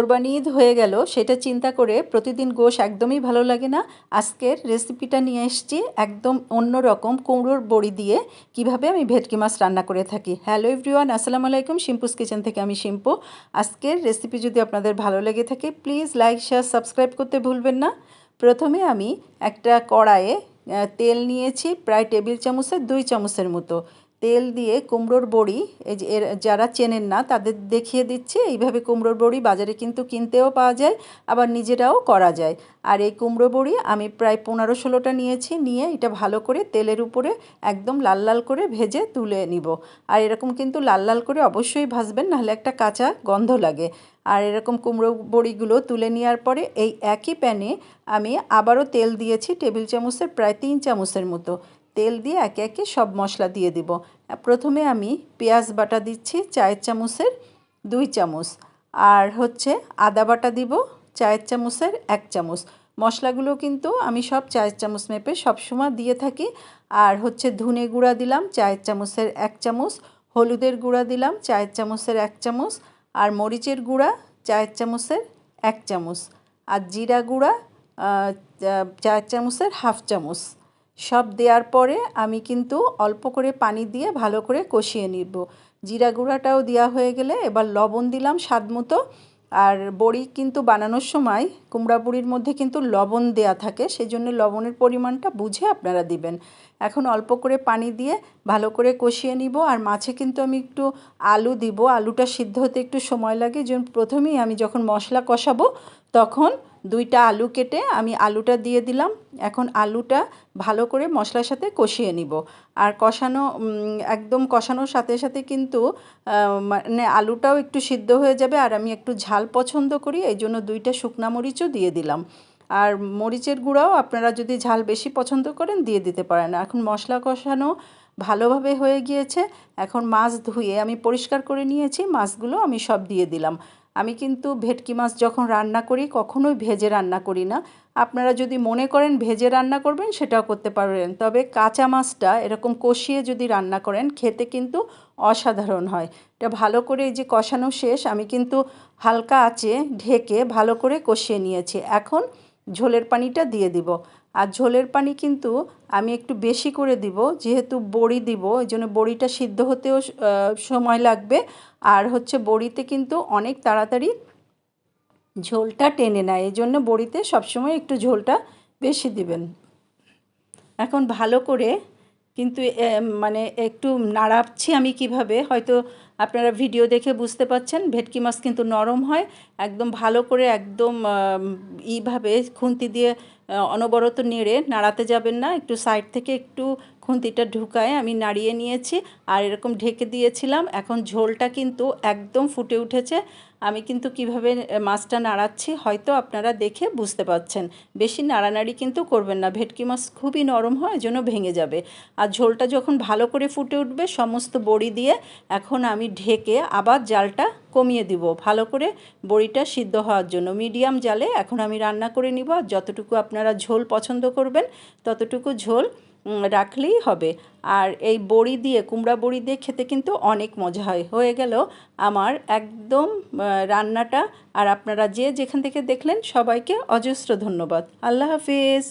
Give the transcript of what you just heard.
কোরবানি ঈদ হয়ে গেল, সেটা চিন্তা করে প্রতিদিন গোশ একদমই ভালো লাগে না। আজকের রেসিপিটা নিয়ে এসেছি একদম অন্য রকম কুমড়োর বড়ি দিয়ে, কীভাবে আমি ভেটকি মাছ রান্না করে থাকি। হ্যালো এভরিওয়ান আসসালামু আলাইকুম, শিম্পুস কিচেন থেকে আমি শিম্পু। আজকের রেসিপি যদি আপনাদের ভালো লেগে থাকে প্লিজ লাইক শেয়ার সাবস্ক্রাইব করতে ভুলবেন না। প্রথমে আমি একটা কড়াইয়ে তেল নিয়েছি, প্রায় টেবিল চামচের, দুই চামচের মতো। তেল দিয়ে কুমড়োর বড়ি, এই যে যারা চেনেন না, তাদের দেখিয়ে দিচ্ছে। এইভাবে কুমড়োর বড়ি বাজারে কিন্তু কিনতেও পাওয়া যায়, আবার নিজেরাও করা যায়। আর এই কুমড়ো বড়ি আমি প্রায় পনেরো ষোলোটা নিয়েছি, নিয়ে এটা ভালো করে তেলের উপরে একদম লাল লাল করে ভেজে তুলে নিব। আর এরকম কিন্তু লাল লাল করে অবশ্যই ভাজবেন, নাহলে একটা কাঁচা গন্ধ লাগে। আর এরকম কুমড়ো বড়িগুলো তুলে নেওয়ার পরে এই একই প্যানে আমি আবারও তেল দিয়েছি, টেবিল চামচের, প্রায় তিন চামচের মতো। তেল দিয়ে একে একে সব মশলা দিয়ে দিব। প্রথমে আমি পেঁয়াজ বাটা দিচ্ছি, চায়ের চামচের দুই চামচ। আর হচ্ছে আদা বাটা দিব, চায়ের চামচের এক চামচ। মশলাগুলো কিন্তু আমি সব চায়ের চামচ মেপে সবসময় দিয়ে থাকি। আর হচ্ছে ধনে গুঁড়া দিলাম, চায়ের চামচের এক চামচ। হলুদের গুঁড়া দিলাম, চায়ের চামচের এক চামচ। আর মরিচের গুঁড়া, চায়ের চামচের এক চামচ। আর জিরা গুঁড়া চায়ের চামচের হাফ চামচ। সব দেওয়ার পরে আমি কিন্তু অল্প করে পানি দিয়ে ভালো করে কষিয়ে নিব। জিরা গুঁড়াটাও দেওয়া হয়ে গেলে এবার লবণ দিলাম স্বাদ মতো। আর বড়ি কিন্তু বানানোর সময় কুমড়া বড়ির মধ্যে কিন্তু লবণ দেয়া থাকে সেই জন্য লবণের পরিমাণটা বুঝে আপনারা দিবেন। এখন অল্প করে পানি দিয়ে ভালো করে কষিয়ে নিব। আর মাছে কিন্তু আমি একটু আলু দিব। আলুটা সিদ্ধ হতে একটু সময় লাগে। যেমন প্রথমেই আমি যখন মশলা কষাবো, তখন দুইটা আলু কেটে আমি আলুটা দিয়ে দিলাম। এখন আলুটা ভালো করে মশলার সাথে কষিয়ে নিব। আর কষানো একদম কষানোর সাথে সাথে কিন্তু মানে আলুটাও একটু সিদ্ধ হয়ে যাবে। আর আমি একটু ঝাল পছন্দ করি। এই জন্য দুইটা শুকনা মরিচও দিয়ে দিলাম। আর মরিচের গুঁড়াও আপনারা যদি ঝাল বেশি পছন্দ করেন দিয়ে দিতে পারেন। এখন মশলা কষানো ভালোভাবে হয়ে গিয়েছে। এখন মাছ ধুয়ে আমি পরিষ্কার করে নিয়েছি, মাছগুলো আমি সব দিয়ে দিলাম। আমি কিন্তু ভেটকি মাছ যখন রান্না করি কখনোই ভেজে রান্না করি না। আপনারা যদি মনে করেন ভেজে রান্না করবেন সেটাও করতে পারবেন তবে কাঁচা মাছটা এরকম কষিয়ে যদি রান্না করেন খেতে কিন্তু অসাধারণ হয়। এটা ভালো করে এই যে কষানো শেষ, আমি কিন্তু হালকা আঁচে ঢেকে ভালো করে কষিয়ে নিয়েছি। এখন ঝোলের পানিটা দিয়ে দিব। আর ঝোলের পানি কিন্তু আমি একটু বেশি করে দিব, যেহেতু বড়ি দিব এই জন্য বড়িটা সিদ্ধ হতেও সময় লাগবে। আর হচ্ছে বড়িতে কিন্তু অনেক তাড়াতাড়ি ঝোলটা টেনে নেয়, এই জন্য বড়িতে সবসময় একটু ঝোলটা বেশি দিবেন। এখন ভালো করে কিন্তু মানে একটু নাড়াচ্ছি আমি কীভাবে, হয়তো আপনারা ভিডিও দেখে বুঝতে পাচ্ছেন, ভেটকি মাছ কিন্তু নরম হয়, একদম ভালো করে একদম ইভাবে খুন্তি দিয়ে অনবরত নেড়ে নাড়াতে যাবেন না, একটু সাইড থেকে একটু খুন্তিটা ঢুকায় আমি নাড়িয়ে নিয়েছি, আর এরকম ঢেকে দিয়েছিলাম, এখন ঝোলটা কিন্তু একদম ফুটে উঠেছে, আমি কিন্তু কীভাবে মাছটা নাড়াচ্ছি হয়তো আপনারা দেখে বুঝতে পাচ্ছেন, বেশি নাড়ানাড়ি কিন্তু করবেন না, ভেটকি মাছ খুবই নরম হয় জন্য ভেঙে যাবে, আর ঝোলটা যখন ভালো করে ফুটে উঠবে, সমস্ত বড়ি দিয়ে, এখন আমি ঢেকে আবার জালটা কমিয়ে দিব। ভালো করে বড়িটা সিদ্ধ হওয়ার জন্য। মিডিয়াম জালে এখন আমি রান্না করে নিব। আর যতটুকু আপনারা ঝোল পছন্দ করবেন, ততটুকু ঝোল রাখলেই হবে। আর এই বড়ি দিয়ে, কুমড়া বড়ি দিয়ে খেতে কিন্তু অনেক মজা হয়। হয়ে গেল আমার একদম রান্নাটা। আর আপনারা যে যেখান থেকে দেখলেন, সবাইকে অজস্র ধন্যবাদ। আল্লাহ হাফিজ।